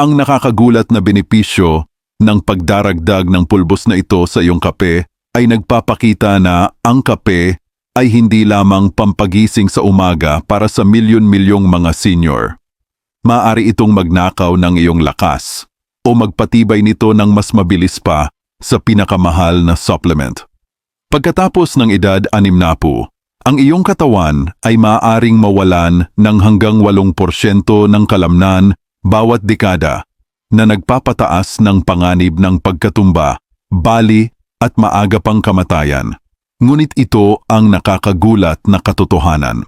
Ang nakakagulat na benepisyo ng pagdaragdag ng pulbos na ito sa iyong kape ay nagpapakita na ang kape ay hindi lamang pampagising sa umaga para sa milyon-milyong mga senior. Maari itong magnakaw ng iyong lakas o magpatibay nito ng mas mabilis pa sa pinakamahal na supplement. Pagkatapos ng edad anim na po, ang iyong katawan ay maaaring mawalan ng hanggang 8% ng kalamnan bawat dekada na nagpapataas ng panganib ng pagkatumba, bali at maaga pang kamatayan. Ngunit ito ang nakakagulat na katotohanan.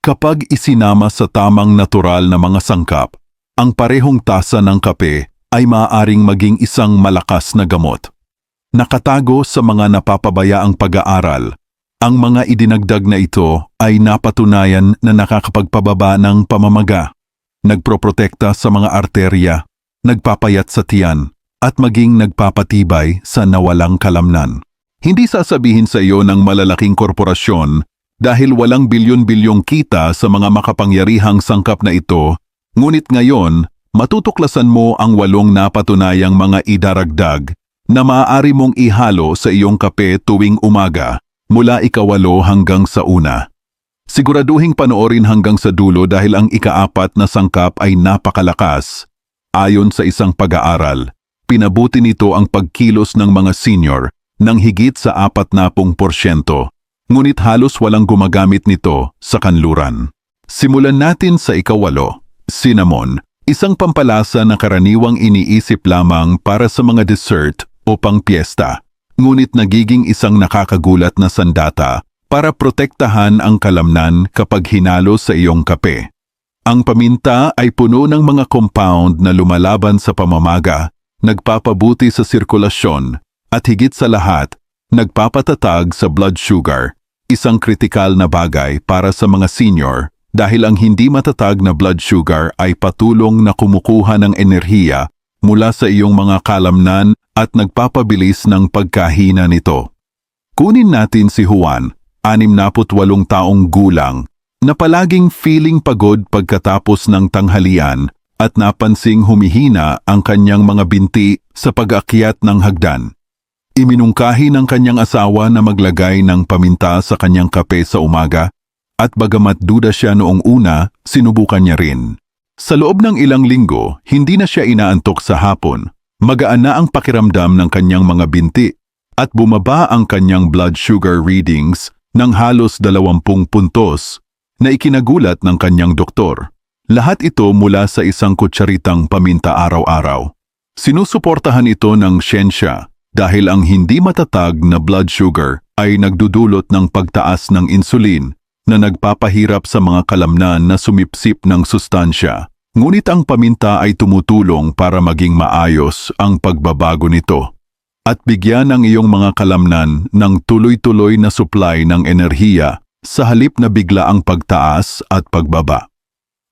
Kapag isinama sa tamang natural na mga sangkap, ang parehong tasa ng kape ay maaaring maging isang malakas na gamot. Nakatago sa mga napapabayaang pag-aaral, ang mga idinagdag na ito ay napatunayan na nakakapagpababa ng pamamaga, nagproprotekta sa mga arterya, nagpapayat sa tiyan, at maging nagpapatibay sa nawalang kalamnan. Hindi sasabihin sa iyo ng malalaking korporasyon dahil walang bilyon-bilyong kita sa mga makapangyarihang sangkap na ito, ngunit ngayon, matutuklasan mo ang walong napatunayang mga idaragdag na maaari mong ihalo sa iyong kape tuwing umaga mula ikawalo hanggang sa una. Siguraduhing panoorin hanggang sa dulo dahil ang ikaapat na sangkap ay napakalakas. Ayon sa isang pag-aaral, pinabuti nito ang pagkilos ng mga senior ng higit sa 40%, ngunit halos walang gumagamit nito sa kanluran. Simulan natin sa ikawalo, cinnamon, isang pampalasa na karaniwang iniisip lamang para sa mga dessert o pang piyesta, ngunit nagiging isang nakakagulat na sandata para protektahan ang kalamnan kapag hinalo sa iyong kape. Ang paminta ay puno ng mga compound na lumalaban sa pamamaga, nagpapabuti sa sirkulasyon, at higit sa lahat, nagpapatatag sa blood sugar, isang kritikal na bagay para sa mga senior dahil ang hindi matatag na blood sugar ay patulong na kumukuha ng enerhiya mula sa iyong mga kalamnan at nagpapabilis ng pagkahina nito. Kunin natin si Juan, 68 taong gulang, na palaging feeling pagod pagkatapos ng tanghalian at napansing humihina ang kanyang mga binti sa pag-akyat ng hagdan. Iminungkahi ng kanyang asawa na maglagay ng paminta sa kanyang kape sa umaga at bagamat duda siya noong una, sinubukan niya rin. Sa loob ng ilang linggo, hindi na siya inaantok sa hapon. Magaan na ang pakiramdam ng kanyang mga binti at bumaba ang kanyang blood sugar readings ng halos 20 puntos na ikinagulat ng kanyang doktor. Lahat ito mula sa isang kutsaritang paminta araw-araw. Sinusuportahan ito ng siyensya dahil ang hindi matatag na blood sugar ay nagdudulot ng pagtaas ng insulin na nagpapahirap sa mga kalamnan na sumipsip ng sustansya. Ngunit ang paminta ay tumutulong para maging maayos ang pagbabago nito at bigyan ang iyong mga kalamnan ng tuloy-tuloy na supply ng enerhiya sa halip na bigla ang pagtaas at pagbaba.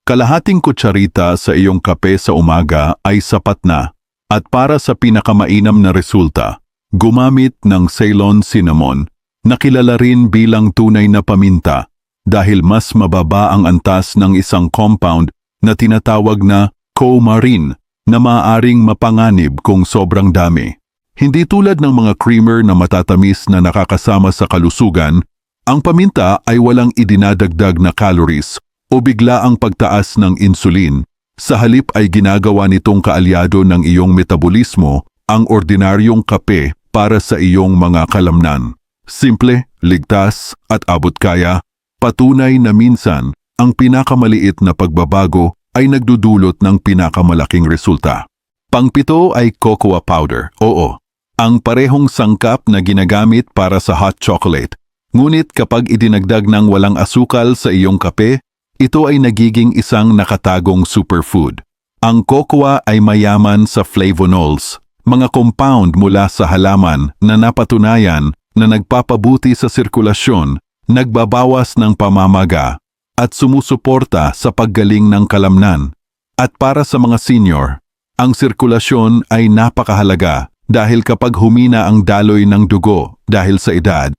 Kalahating kutsarita sa iyong kape sa umaga ay sapat na at para sa pinakamainam na resulta, gumamit ng Ceylon cinnamon na kilala rin bilang tunay na paminta dahil mas mababa ang antas ng isang compound na tinatawag na coumarin na maaaring mapanganib kung sobrang dami. Hindi tulad ng mga creamer na matatamis na nakakasama sa kalusugan, ang paminta ay walang idinadagdag na calories o bigla ang pagtaas ng insulin. Sa halip ay ginagawa nitong kaalyado ng iyong metabolismo ang ordinaryong kape para sa iyong mga kalamnan. Simple, ligtas at abot kaya, patunay na minsan ang pinakamaliit na pagbabago ay nagdudulot ng pinakamalaking resulta. Pangpito ay cocoa powder, oo. Ang parehong sangkap na ginagamit para sa hot chocolate. Ngunit kapag idinagdag ng walang asukal sa iyong kape, ito ay nagiging isang nakatagong superfood. Ang cocoa ay mayaman sa flavonols, mga compound mula sa halaman na napatunayan na nagpapabuti sa sirkulasyon, nagbabawas ng pamamaga, at sumusuporta sa paggaling ng kalamnan. At para sa mga senior, ang sirkulasyon ay napakahalaga dahil kapag humina ang daloy ng dugo dahil sa edad,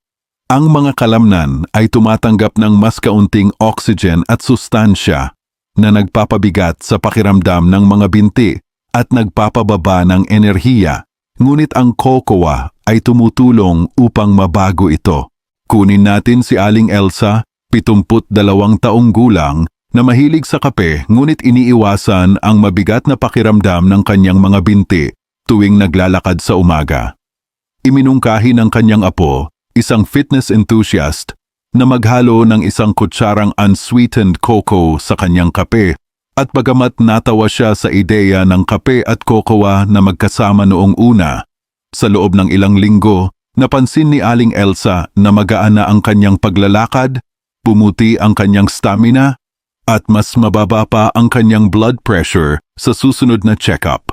ang mga kalamnan ay tumatanggap ng mas kaunting oxygen at sustansya na nagpapabigat sa pakiramdam ng mga binti at nagpapababa ng enerhiya. Ngunit ang cocoa ay tumutulong upang mabago ito. Kunin natin si Aling Elsa, 72 taong gulang, na mahilig sa kape ngunit iniiwasan ang mabigat na pakiramdam ng kanyang mga binti tuwing naglalakad sa umaga. Iminungkahi ng kanyang apo, isang fitness enthusiast, na maghalo ng isang kutsarang unsweetened cocoa sa kanyang kape at bagamat natawa siya sa ideya ng kape at kokowa na magkasama noong una, sa loob ng ilang linggo, napansin ni Aling Elsa na magaan na ang kanyang paglalakad, pumuti ang kanyang stamina, at mas mababa pa ang kanyang blood pressure sa susunod na check-up.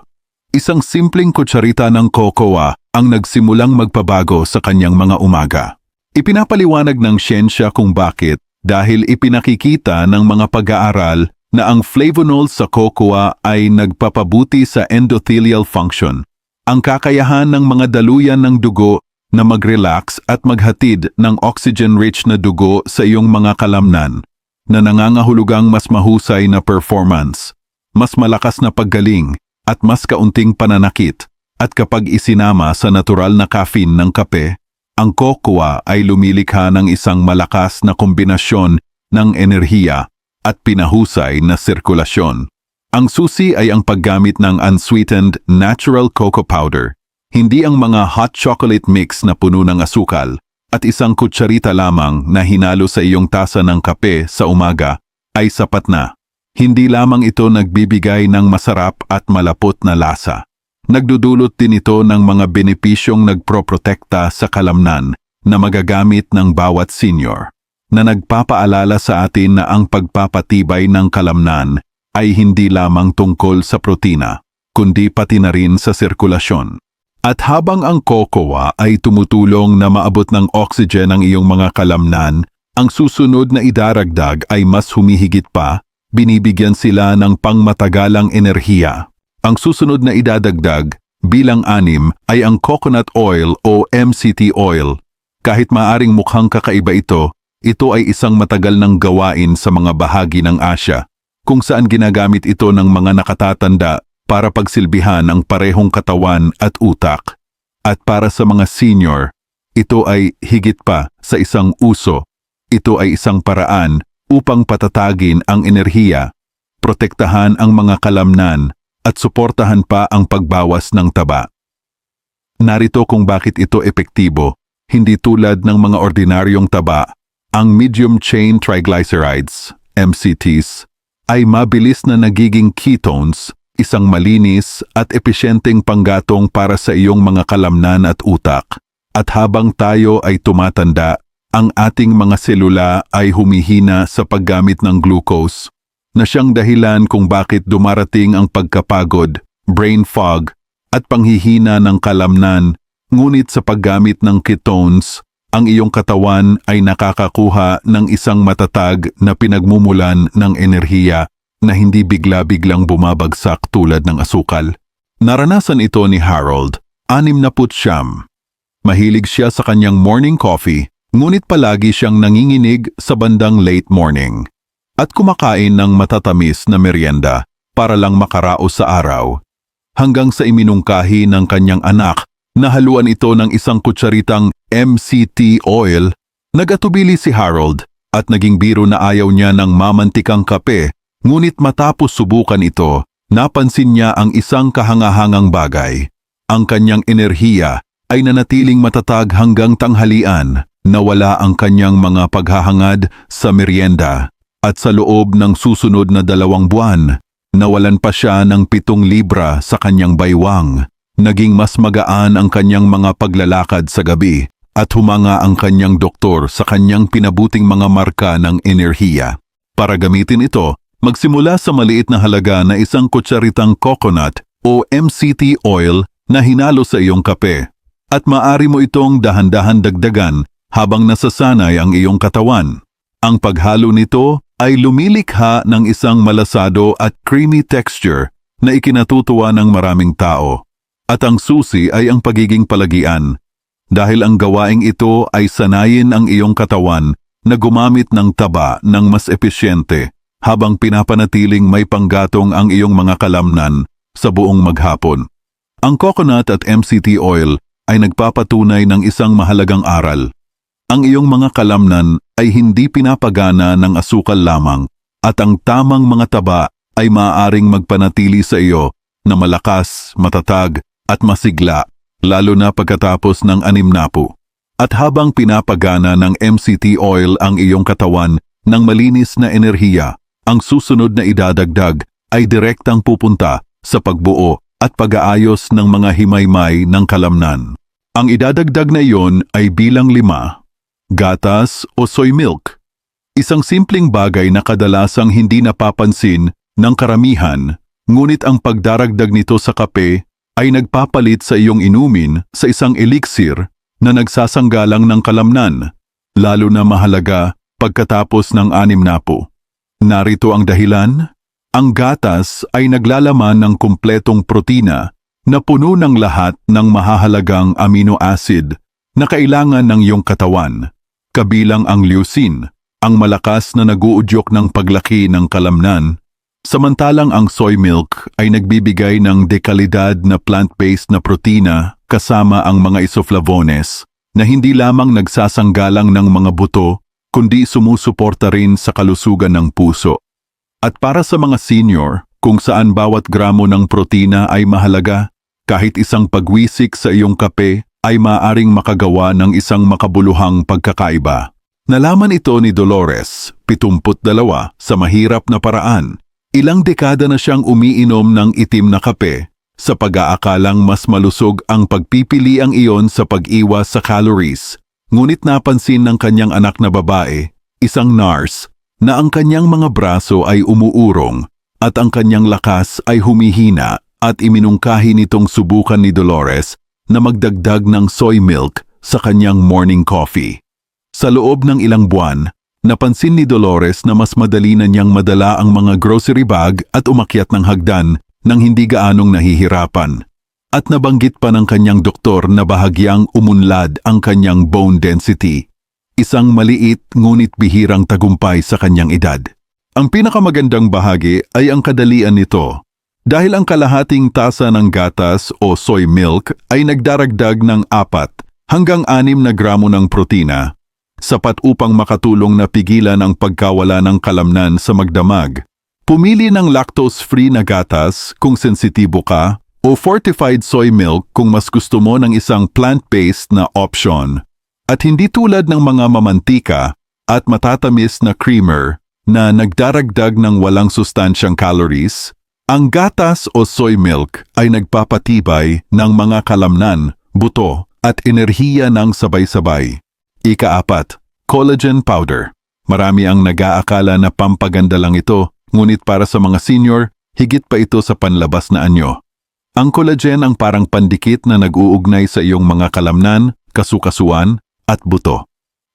Isang simpleng kutsarita ng kokowa ang nagsimulang magpabago sa kanyang mga umaga. Ipinapaliwanag ng siyensya kung bakit dahil ipinakikita ng mga pag-aaral na ang flavonols sa cocoa ay nagpapabuti sa endothelial function, ang kakayahan ng mga daluyan ng dugo na mag-relax at maghatid ng oxygen-rich na dugo sa iyong mga kalamnan na nangangahulugang mas mahusay na performance, mas malakas na paggaling at mas kaunting pananakit at kapag isinama sa natural na caffeine ng kape, ang cocoa ay lumilikha ng isang malakas na kombinasyon ng enerhiya at pinahusay na sirkulasyon. Ang susi ay ang paggamit ng unsweetened natural cocoa powder, hindi ang mga hot chocolate mix na puno ng asukal at isang kutsarita lamang na hinalo sa iyong tasa ng kape sa umaga ay sapat na. Hindi lamang ito nagbibigay ng masarap at malapot na lasa. Nagdudulot din ito ng mga benepisyong nagproprotekta sa kalamnan na magagamit ng bawat senior, na nagpapaalala sa atin na ang pagpapatibay ng kalamnan ay hindi lamang tungkol sa protina, kundi pati na rin sa sirkulasyon. At habang ang cocoa ay tumutulong na maabot ng oxygen ang iyong mga kalamnan, ang susunod na idaragdag ay mas humihigit pa, binibigyan sila ng pangmatagalang enerhiya. Ang susunod na idadagdag bilang anim ay ang coconut oil o MCT oil. Kahit maaring mukhang kakaiba ito, ito ay isang matagal ng gawain sa mga bahagi ng Asya, kung saan ginagamit ito ng mga nakatatanda para pagsilbihan ang parehong katawan at utak. At para sa mga senior, ito ay higit pa sa isang uso. Ito ay isang paraan upang patatagin ang enerhiya, protektahan ang mga kalamnan, at suportahan pa ang pagbawas ng taba. Narito kung bakit ito epektibo, hindi tulad ng mga ordinaryong taba, ang medium chain triglycerides, MCTs, ay mabilis na nagiging ketones isang malinis at epesyenteng panggatong para sa iyong mga kalamnan at utak. At habang tayo ay tumatanda, ang ating mga selula ay humihina sa paggamit ng glucose, na siyang dahilan kung bakit dumarating ang pagkapagod, brain fog, at panghihina ng kalamnan, ngunit sa paggamit ng ketones, ang iyong katawan ay nakakakuha ng isang matatag na pinagmumulan ng enerhiya na hindi bigla-biglang bumabagsak tulad ng asukal. Naranasan ito ni Harold, anim na putsyam. Mahilig siya sa kanyang morning coffee, ngunit palagi siyang nanginginig sa bandang late morning at kumakain ng matatamis na merienda para lang makaraos sa araw. Hanggang sa iminungkahi ng kanyang anak na haluan ito ng isang kutsaritang MCT oil, nagatubili si Harold at naging biro na ayaw niya ng mamantikang kape Ngunit matapos subukan ito, napansin niya ang isang kahangahangang bagay. Ang kanyang enerhiya ay nanatiling matatag hanggang tanghalian, nawala ang kanyang mga paghahangad sa merienda, at sa loob ng susunod na dalawang buwan, nawalan pa siya ng pitong libra sa kanyang baywang. Naging mas magaan ang kanyang mga paglalakad sa gabi at humanga ang kanyang doktor sa kanyang pinabuting mga marka ng enerhiya. Para gamitin ito, Magsimula sa maliit na halaga na isang kutsaritang coconut o MCT oil na hinalo sa iyong kape at maari mo itong dahan-dahan dagdagan habang nasasanay ang iyong katawan. Ang paghalo nito ay lumilikha ng isang malasado at creamy texture na ikinatutuwa ng maraming tao. At ang susi ay ang pagiging palagian. Dahil ang gawaing ito ay sanayin ang iyong katawan na gumamit ng taba ng mas epesyente habang pinapanatiling may panggatong ang iyong mga kalamnan sa buong maghapon. Ang coconut at MCT oil ay nagpapatunay ng isang mahalagang aral. Ang iyong mga kalamnan ay hindi pinapagana ng asukal lamang at ang tamang mga taba ay maaaring magpanatili sa iyo na malakas, matatag at masigla lalo na pagkatapos ng anim na po. At habang pinapagana ng MCT oil ang iyong katawan ng malinis na enerhiya, ang susunod na idadagdag ay direktang pupunta sa pagbuo at pag-aayos ng mga himaymay ng kalamnan. Ang idadagdag na iyon ay bilang lima, gatas o soy milk. Isang simpleng bagay na kadalasang hindi napapansin ng karamihan, ngunit ang pagdaragdag nito sa kape ay nagpapalit sa iyong inumin sa isang elixir na nagsasanggalang ng kalamnan, lalo na mahalaga pagkatapos ng anim na po. Narito ang dahilan. Ang gatas ay naglalaman ng kumpletong protina na puno ng lahat ng mahahalagang amino acid na kailangan ng iyong katawan, kabilang ang leucine, ang malakas na naguudyok ng paglaki ng kalamnan, samantalang ang soy milk ay nagbibigay ng dekalidad na plant-based na protina kasama ang mga isoflavones na hindi lamang nagsasanggalang ng mga buto kundi sumusuporta rin sa kalusugan ng puso. At para sa mga senior, kung saan bawat gramo ng protina ay mahalaga, kahit isang pagwisik sa iyong kape ay maaring makagawa ng isang makabuluhang pagkakaiba. Nalaman ito ni Dolores, 72, sa mahirap na paraan. Ilang dekada na siyang umiinom ng itim na kape sa pag-aakalang mas malusog ang pagpipili ang iyon sa pag-iwas sa calories. Ngunit napansin ng kanyang anak na babae, isang nurse, na ang kanyang mga braso ay umuurong at ang kanyang lakas ay humihina at iminungkahi nitong subukan ni Dolores na magdagdag ng soy milk sa kanyang morning coffee. Sa loob ng ilang buwan, napansin ni Dolores na mas madali na niyang madala ang mga grocery bag at umakyat ng hagdan nang hindi gaanong nahihirapan. At nabanggit pa ng kanyang doktor na bahagyang umunlad ang kanyang bone density. Isang maliit ngunit bihirang tagumpay sa kanyang edad. Ang pinakamagandang bahagi ay ang kadalian nito. Dahil ang kalahating tasa ng gatas o soy milk ay nagdaragdag ng apat hanggang anim na gramo ng protina, sapat upang makatulong na pigilan ang pagkawala ng kalamnan sa magdamag Pumili ng lactose-free na gatas kung sensitibo ka o fortified soy milk kung mas gusto mo ng isang plant-based na option. At hindi tulad ng mga mamantika at matatamis na creamer na nagdaragdag ng walang sustansyang calories, ang gatas o soy milk ay nagpapatibay ng mga kalamnan, buto at enerhiya ng sabay-sabay. Ikaapat, collagen powder. Marami ang nag-aakala na pampaganda lang ito Ngunit para sa mga senior, higit pa ito sa panlabas na anyo. Ang collagen ang parang pandikit na nag-uugnay sa iyong mga kalamnan, kasukasuan, at buto.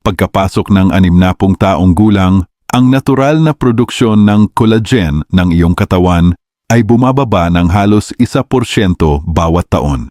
Pagkapasok ng anim na pung taong gulang, ang natural na produksyon ng collagen ng iyong katawan ay bumababa ng halos 1% bawat taon.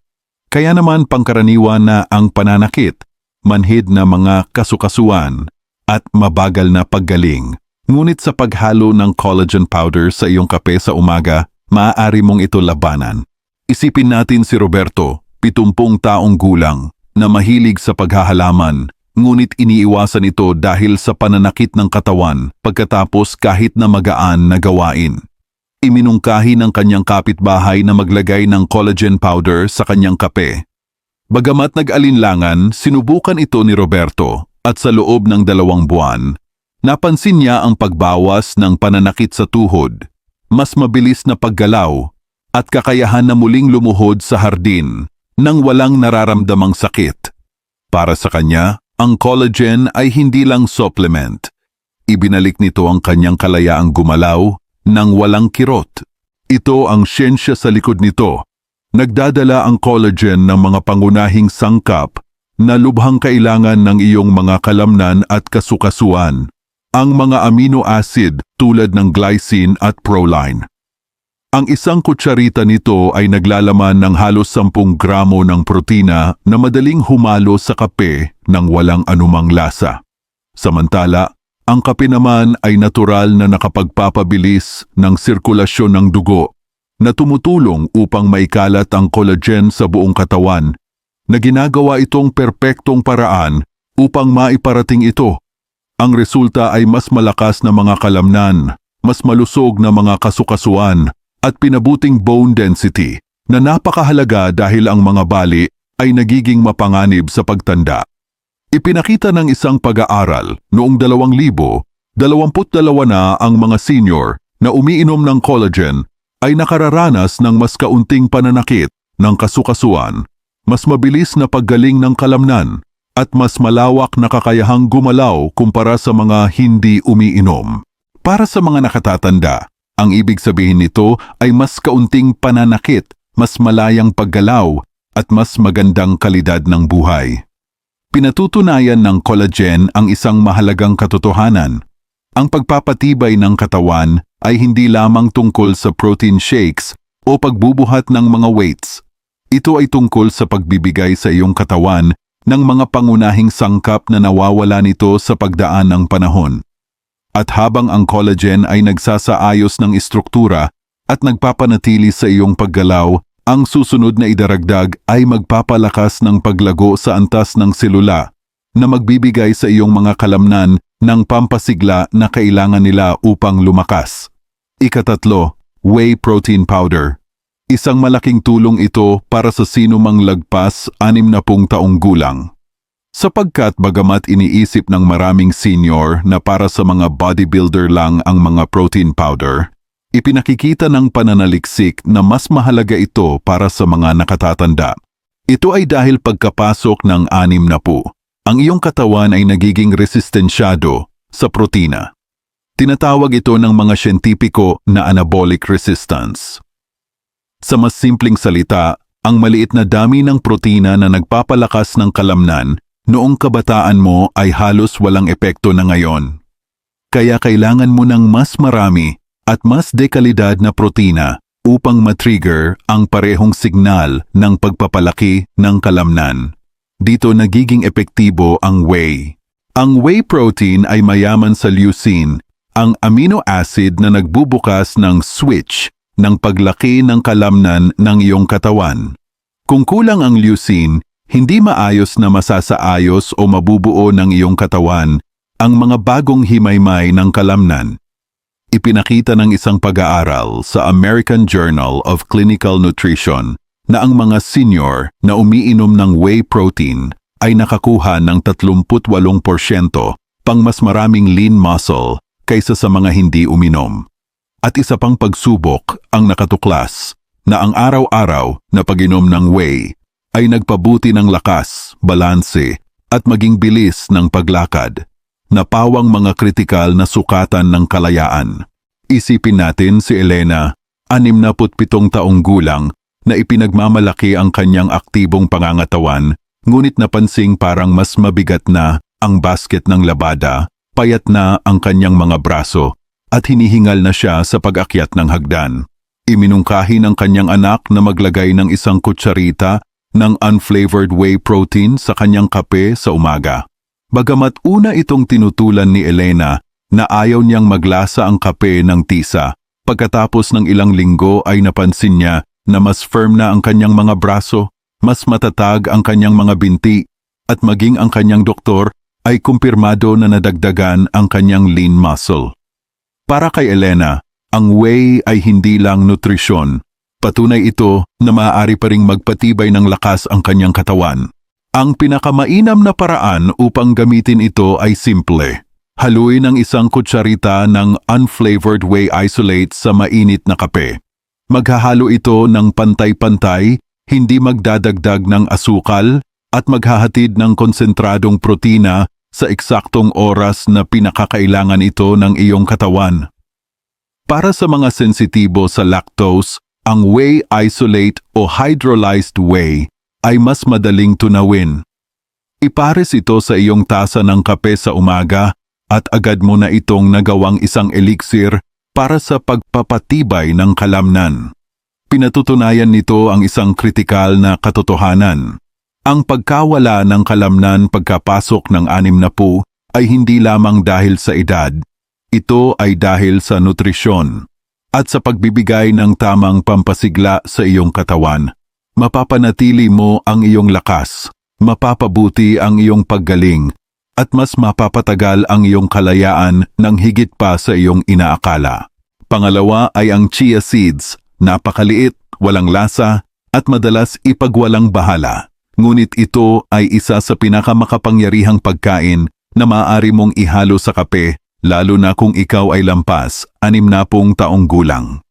Kaya naman pangkaraniwan na ang pananakit, manhid na mga kasukasuan, at mabagal na paggaling Ngunit sa paghalo ng collagen powder sa iyong kape sa umaga, maaari mong ito labanan. Isipin natin si Roberto, 70 taong gulang, na mahilig sa paghahalaman, ngunit iniiwasan ito dahil sa pananakit ng katawan pagkatapos kahit na magaan na gawain. Iminungkahi ng kanyang kapitbahay na maglagay ng collagen powder sa kanyang kape. Bagamat nag-alinlangan, sinubukan ito ni Roberto at sa loob ng dalawang buwan, Napansin niya ang pagbawas ng pananakit sa tuhod, mas mabilis na paggalaw, at kakayahan na muling lumuhod sa hardin nang walang nararamdamang sakit. Para sa kanya, ang collagen ay hindi lang supplement. Ibinalik nito ang kanyang kalayaang gumalaw nang walang kirot. Ito ang siyensya sa likod nito. Nagdadala ang collagen ng mga pangunahing sangkap na lubhang kailangan ng iyong mga kalamnan at kasukasuan ang mga amino acid tulad ng glycine at proline. Ang isang kutsarita nito ay naglalaman ng halos 10 gramo ng protina na madaling humalo sa kape ng walang anumang lasa. Samantala, ang kape naman ay natural na nakapagpapabilis ng sirkulasyon ng dugo, na tumutulong upang maikalat ang collagen sa buong katawan na ginagawa itong perpektong paraan upang maiparating ito. Ang resulta ay mas malakas na mga kalamnan, mas malusog na mga kasukasuan at pinabuting bone density na napakahalaga dahil ang mga bali ay nagiging mapanganib sa pagtanda. Ipinakita ng isang pag-aaral noong 2000, 22 na ang mga senior na umiinom ng collagen ay nakararanas ng mas kaunting pananakit ng kasukasuan, mas mabilis na paggaling ng kalamnan, at mas malawak na kakayahang gumalaw kumpara sa mga hindi umiinom. Para sa mga nakatatanda, ang ibig sabihin nito ay mas kaunting pananakit, mas malayang paggalaw, at mas magandang kalidad ng buhay. Pinatutunayan ng collagen ang isang mahalagang katotohanan. Ang pagpapatibay ng katawan ay hindi lamang tungkol sa protein shakes o pagbubuhat ng mga weights. Ito ay tungkol sa pagbibigay sa iyong katawan ng mga pangunahing sangkap na nawawala nito sa pagdaan ng panahon. At habang ang collagen ay nagsasaayos ng istruktura at nagpapanatili sa iyong paggalaw, ang susunod na idaragdag ay magpapalakas ng paglago sa antas ng selula na magbibigay sa iyong mga kalamnan ng pampasigla na kailangan nila upang lumakas. Ikatatlo, whey protein powder. Isang malaking tulong ito para sa sino mang lagpas 60 taong gulang. Sapagkat bagamat iniisip ng maraming senior na para sa mga bodybuilder lang ang mga protein powder, ipinakikita ng pananaliksik na mas mahalaga ito para sa mga nakatatanda. Ito ay dahil pagkapasok ng anim na po, ang iyong katawan ay nagiging resistensyado sa protina. Tinatawag ito ng mga siyentipiko na anabolic resistance. Sa mas simpleng salita, ang maliit na dami ng protina na nagpapalakas ng kalamnan noong kabataan mo ay halos walang epekto na ngayon. Kaya kailangan mo ng mas marami at mas dekalidad na protina upang matrigger ang parehong signal ng pagpapalaki ng kalamnan. Dito nagiging epektibo ang whey. Ang whey protein ay mayaman sa leucine, ang amino acid na nagbubukas ng switch ng paglaki ng kalamnan ng iyong katawan. Kung kulang ang leucine, hindi maayos na masasaayos o mabubuo ng iyong katawan ang mga bagong himaymay ng kalamnan. Ipinakita ng isang pag-aaral sa American Journal of Clinical Nutrition na ang mga senior na umiinom ng whey protein ay nakakuha ng 38% pang mas maraming lean muscle kaysa sa mga hindi uminom. At isa pang pagsubok ang nakatuklas na ang araw-araw na pag-inom ng whey ay nagpabuti ng lakas, balanse at maging bilis ng paglakad na pawang mga kritikal na sukatan ng kalayaan. Isipin natin si Elena, 67 taong gulang, na ipinagmamalaki ang kanyang aktibong pangangatawan, ngunit napansing parang mas mabigat na ang basket ng labada Payat na ang kanyang mga braso at hinihingal na siya sa pag-akyat ng hagdan. Iminungkahi ng kanyang anak na maglagay ng isang kutsarita ng unflavored whey protein sa kanyang kape sa umaga. Bagamat una itong tinutulan ni Elena na ayaw niyang maglasa ang kape ng tisa, pagkatapos ng ilang linggo ay napansin niya na mas firm na ang kanyang mga braso, mas matatag ang kanyang mga binti, at maging ang kanyang doktor ay kumpirmado na nadagdagan ang kanyang lean muscle. Para kay Elena, ang whey ay hindi lang nutrisyon. Patunay ito na maaari pa ring magpatibay ng lakas ang kanyang katawan. Ang pinakamainam na paraan upang gamitin ito ay simple. Haluin ang isang kutsarita ng unflavored whey isolate sa mainit na kape. Maghahalo ito ng pantay-pantay, hindi magdadagdag ng asukal at maghahatid ng konsentradong protina sa eksaktong oras na pinakakailangan ito ng iyong katawan. Para sa mga sensitibo sa lactose, ang whey isolate o hydrolyzed whey ay mas madaling tunawin. Ipares ito sa iyong tasa ng kape sa umaga at agad mo na itong nagawang isang elixir para sa pagpapatibay ng kalamnan. Pinatutunayan nito ang isang kritikal na katotohanan. Ang pagkawala ng kalamnan pagkapasok ng anim na po ay hindi lamang dahil sa edad, ito ay dahil sa nutrisyon. at sa pagbibigay ng tamang pampasigla sa iyong katawan. Mapapanatili mo ang iyong lakas, mapapabuti ang iyong paggaling, at mas mapapatagal ang iyong kalayaan ng higit pa sa iyong inaakala. Pangalawa ay ang chia seeds, napakaliit, walang lasa, at madalas ipagwalang bahala. Ngunit ito ay isa sa pinakamakapangyarihang pagkain na maaari mong ihalo sa kape, lalo na kung ikaw ay lampas, anim na taong gulang.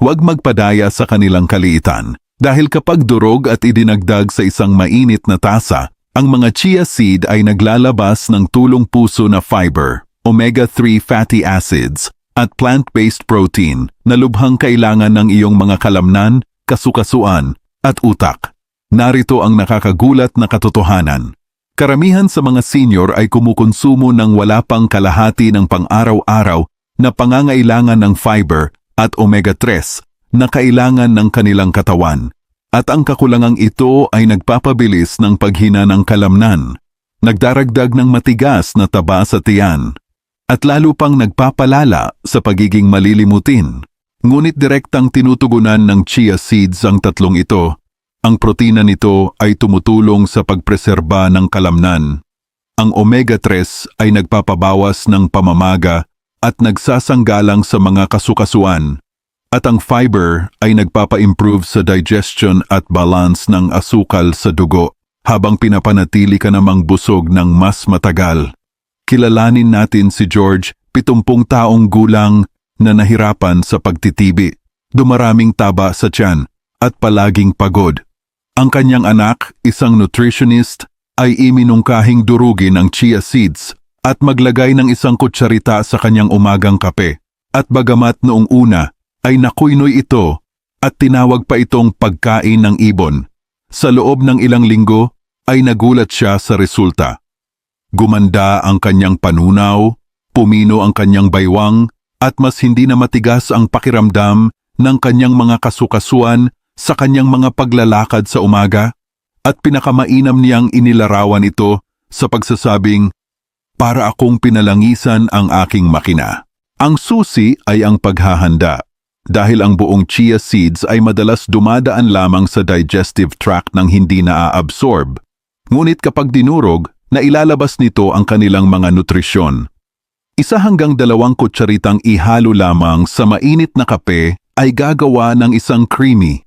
Huwag magpadaya sa kanilang kaliitan, dahil kapag durog at idinagdag sa isang mainit na tasa, ang mga chia seed ay naglalabas ng tulong puso na fiber, omega-3 fatty acids, at plant-based protein na lubhang kailangan ng iyong mga kalamnan, kasukasuan, at utak. Narito ang nakakagulat na katotohanan. Karamihan sa mga senior ay kumukonsumo ng wala pang kalahati ng pang-araw-araw na pangangailangan ng fiber at omega-3 na kailangan ng kanilang katawan. At ang kakulangang ito ay nagpapabilis ng paghina ng kalamnan, nagdaragdag ng matigas na taba sa tiyan, at lalo pang nagpapalala sa pagiging malilimutin. Ngunit direktang tinutugunan ng chia seeds ang tatlong ito ang protina nito ay tumutulong sa pagpreserba ng kalamnan. Ang omega-3 ay nagpapabawas ng pamamaga at nagsasanggalang sa mga kasukasuan. At ang fiber ay nagpapa-improve sa digestion at balance ng asukal sa dugo habang pinapanatili ka namang busog ng mas matagal. Kilalanin natin si George, 70 taong gulang na nahirapan sa pagtitibi, dumaraming taba sa tiyan at palaging pagod. Ang kanyang anak, isang nutritionist, ay iminungkahing durugin ang chia seeds at maglagay ng isang kutsarita sa kanyang umagang kape. At bagamat noong una ay nakuynoy ito at tinawag pa itong pagkain ng ibon. Sa loob ng ilang linggo ay nagulat siya sa resulta. Gumanda ang kanyang panunaw, pumino ang kanyang baywang, at mas hindi na matigas ang pakiramdam ng kanyang mga kasukasuan sa kanyang mga paglalakad sa umaga at pinakamainam niyang inilarawan ito sa pagsasabing, para akong pinalangisan ang aking makina. Ang susi ay ang paghahanda dahil ang buong chia seeds ay madalas dumadaan lamang sa digestive tract ng hindi naa-absorb. Ngunit kapag dinurog, nailalabas nito ang kanilang mga nutrisyon. Isa hanggang dalawang kutsaritang ihalo lamang sa mainit na kape ay gagawa ng isang creamy,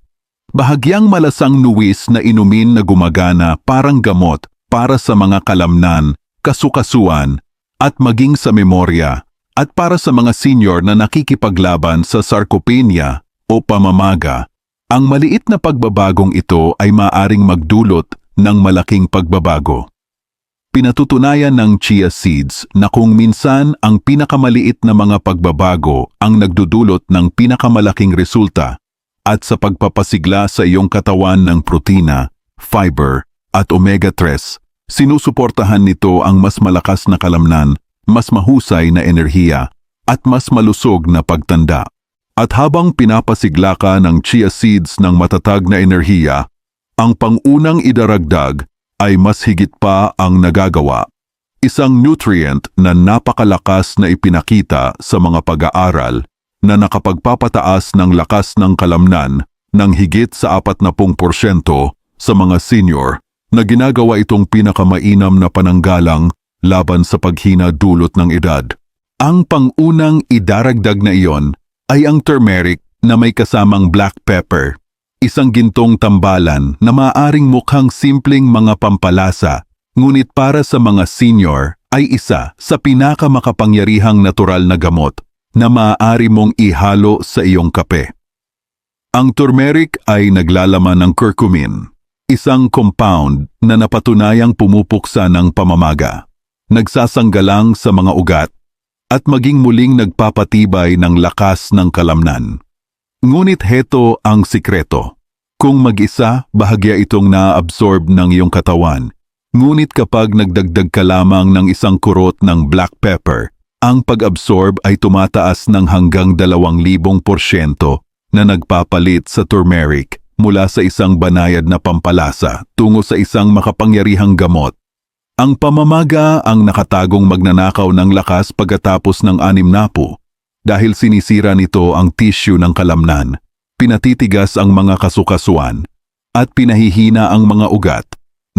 Bahagyang malasang nuwis na inumin na gumagana parang gamot para sa mga kalamnan, kasukasuan, at maging sa memorya, at para sa mga senior na nakikipaglaban sa sarcopenia o pamamaga. Ang maliit na pagbabagong ito ay maaring magdulot ng malaking pagbabago. Pinatutunayan ng chia seeds na kung minsan ang pinakamaliit na mga pagbabago ang nagdudulot ng pinakamalaking resulta, at sa pagpapasigla sa iyong katawan ng protina, fiber at omega-3, sinusuportahan nito ang mas malakas na kalamnan, mas mahusay na enerhiya at mas malusog na pagtanda. At habang pinapasigla ka ng chia seeds ng matatag na enerhiya, ang pangunang idaragdag ay mas higit pa ang nagagawa. Isang nutrient na napakalakas na ipinakita sa mga pag-aaral na nakapagpapataas ng lakas ng kalamnan ng higit sa 40% sa mga senior na ginagawa itong pinakamainam na pananggalang laban sa paghina dulot ng edad. Ang pangunang idaragdag na iyon ay ang turmeric na may kasamang black pepper, isang gintong tambalan na maaring mukhang simpleng mga pampalasa, ngunit para sa mga senior ay isa sa pinakamakapangyarihang natural na gamot na maaari mong ihalo sa iyong kape. Ang turmeric ay naglalaman ng curcumin, isang compound na napatunayang pumupuksa ng pamamaga, nagsasanggalang sa mga ugat, at maging muling nagpapatibay ng lakas ng kalamnan. Ngunit heto ang sikreto. Kung mag-isa, bahagya itong na-absorb ng iyong katawan. Ngunit kapag nagdagdag ka lamang ng isang kurot ng black pepper, ang pag-absorb ay tumataas ng hanggang 2,000% na nagpapalit sa turmeric mula sa isang banayad na pampalasa tungo sa isang makapangyarihang gamot. Ang pamamaga ang nakatagong magnanakaw ng lakas pagkatapos ng anim na po. dahil sinisira nito ang tissue ng kalamnan, pinatitigas ang mga kasukasuan, at pinahihina ang mga ugat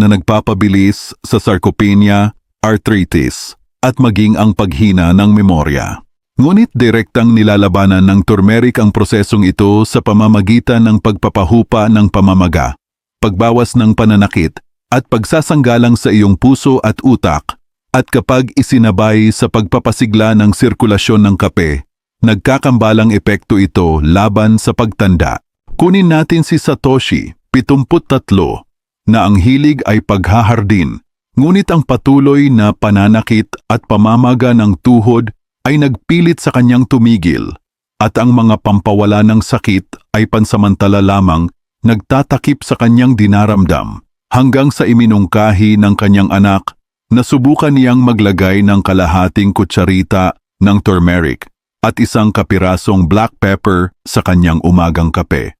na nagpapabilis sa sarcopenia, arthritis, at maging ang paghina ng memorya. Ngunit direktang nilalabanan ng turmeric ang prosesong ito sa pamamagitan ng pagpapahupa ng pamamaga, pagbawas ng pananakit, at pagsasanggalang sa iyong puso at utak, at kapag isinabay sa pagpapasigla ng sirkulasyon ng kape, nagkakambalang epekto ito laban sa pagtanda. Kunin natin si Satoshi, 73, na ang hilig ay paghahardin, ngunit ang patuloy na pananakit at pamamaga ng tuhod ay nagpilit sa kanyang tumigil, at ang mga pampawala ng sakit ay pansamantala lamang nagtatakip sa kanyang dinaramdam hanggang sa iminungkahi ng kanyang anak na subukan niyang maglagay ng kalahating kutsarita ng turmeric at isang kapirasong black pepper sa kanyang umagang kape.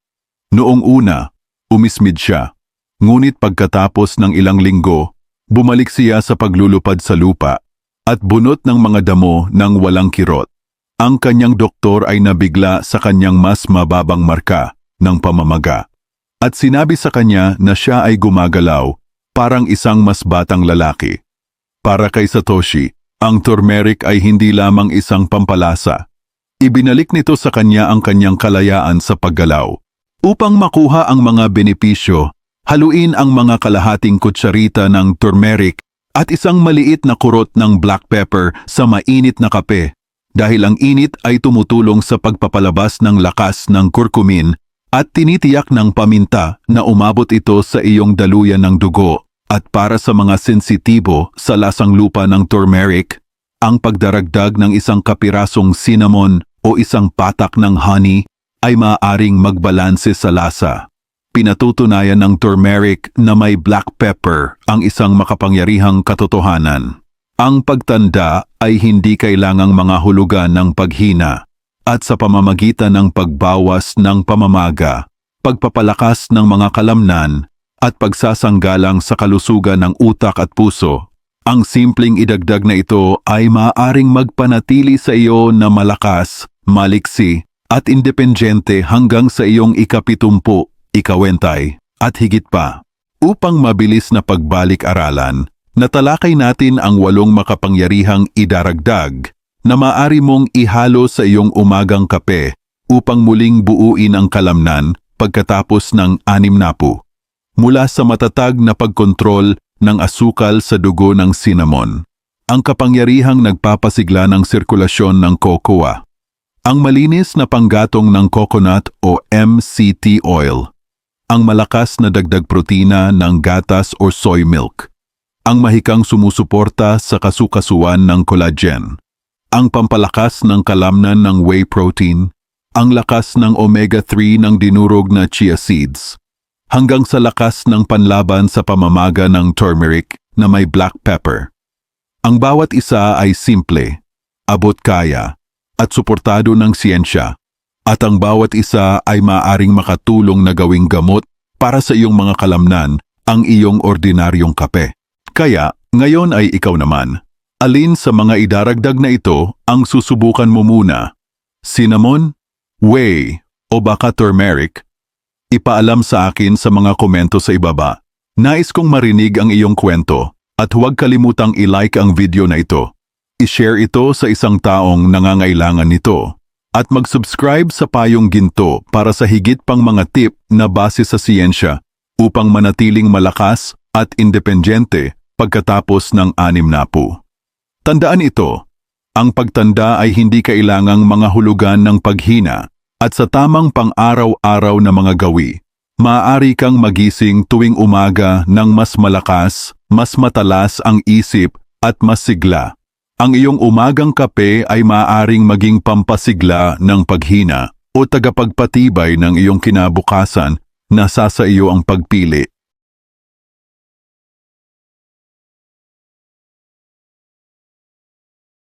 Noong una, umismid siya, ngunit pagkatapos ng ilang linggo, bumalik siya sa paglulupad sa lupa at bunot ng mga damo ng walang kirot. Ang kanyang doktor ay nabigla sa kanyang mas mababang marka ng pamamaga at sinabi sa kanya na siya ay gumagalaw parang isang mas batang lalaki. Para kay Satoshi, ang turmeric ay hindi lamang isang pampalasa. Ibinalik nito sa kanya ang kanyang kalayaan sa paggalaw. Upang makuha ang mga benepisyo, haluin ang mga kalahating kutsarita ng turmeric at isang maliit na kurot ng black pepper sa mainit na kape dahil ang init ay tumutulong sa pagpapalabas ng lakas ng kurkumin at tinitiyak ng paminta na umabot ito sa iyong daluyan ng dugo. At para sa mga sensitibo sa lasang lupa ng turmeric, ang pagdaragdag ng isang kapirasong cinnamon o isang patak ng honey ay maaaring magbalanse sa lasa. Pinatutunayan ng turmeric na may black pepper ang isang makapangyarihang katotohanan. Ang pagtanda ay hindi kailangang mga hulugan ng paghina at sa pamamagitan ng pagbawas ng pamamaga, pagpapalakas ng mga kalamnan at pagsasanggalang sa kalusugan ng utak at puso. Ang simpleng idagdag na ito ay maaaring magpanatili sa iyo na malakas, maliksi at independyente hanggang sa iyong ikapitumpu ikawentay, at higit pa. Upang mabilis na pagbalik-aralan, natalakay natin ang walong makapangyarihang idaragdag na maari mong ihalo sa iyong umagang kape upang muling buuin ang kalamnan pagkatapos ng anim napu. Mula sa matatag na pagkontrol ng asukal sa dugo ng cinnamon, ang kapangyarihang nagpapasigla ng sirkulasyon ng cocoa, ang malinis na panggatong ng coconut o MCT oil, ang malakas na dagdag protina ng gatas o soy milk, ang mahikang sumusuporta sa kasukasuan ng collagen, ang pampalakas ng kalamnan ng whey protein, ang lakas ng omega-3 ng dinurog na chia seeds, hanggang sa lakas ng panlaban sa pamamaga ng turmeric na may black pepper. Ang bawat isa ay simple, abot kaya, at suportado ng siyensya at ang bawat isa ay maaring makatulong na gawing gamot para sa iyong mga kalamnan ang iyong ordinaryong kape. Kaya, ngayon ay ikaw naman. Alin sa mga idaragdag na ito ang susubukan mo muna? Cinnamon? Whey? O baka turmeric? Ipaalam sa akin sa mga komento sa ibaba. Nais kong marinig ang iyong kwento at huwag kalimutang i-like ang video na ito. I-share ito sa isang taong nangangailangan nito at mag-subscribe sa Payong Ginto para sa higit pang mga tip na base sa siyensya upang manatiling malakas at independyente pagkatapos ng anim na po. Tandaan ito, ang pagtanda ay hindi kailangang mga hulugan ng paghina at sa tamang pang-araw-araw na mga gawi. Maaari kang magising tuwing umaga ng mas malakas, mas matalas ang isip at mas sigla. Ang iyong umagang kape ay maaaring maging pampasigla ng paghina o tagapagpatibay ng iyong kinabukasan na sa iyo ang pagpili